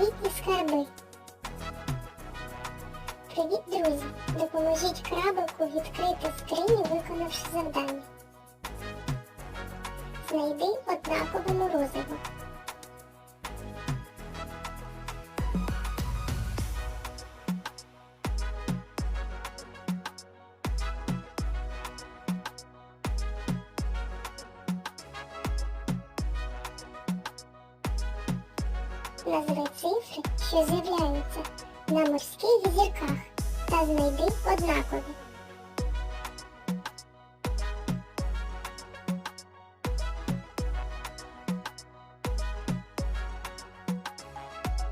Літні скарби. Привіт, друзі! Допоможіть крабику відкрити скриню, виконавши завдання. Знайди однакове морозиво. Назви цифри, що з'являються на морських зірках, та знайди однакові.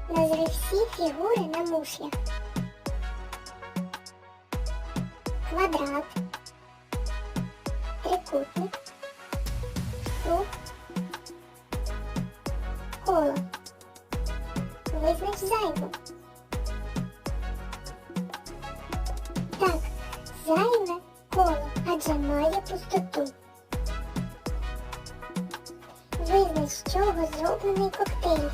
Назви всі фігури на мушлях. Квадрат, трикутник, круг, коло. Визнач зайву. Так, зайве коло, адже має пустоту. Визнач, з чого зроблений коктейль.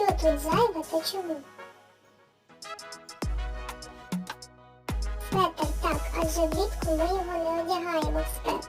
Що тут зайве та чому? Петер, так, адже влітку ми його не одягаємо в спеку.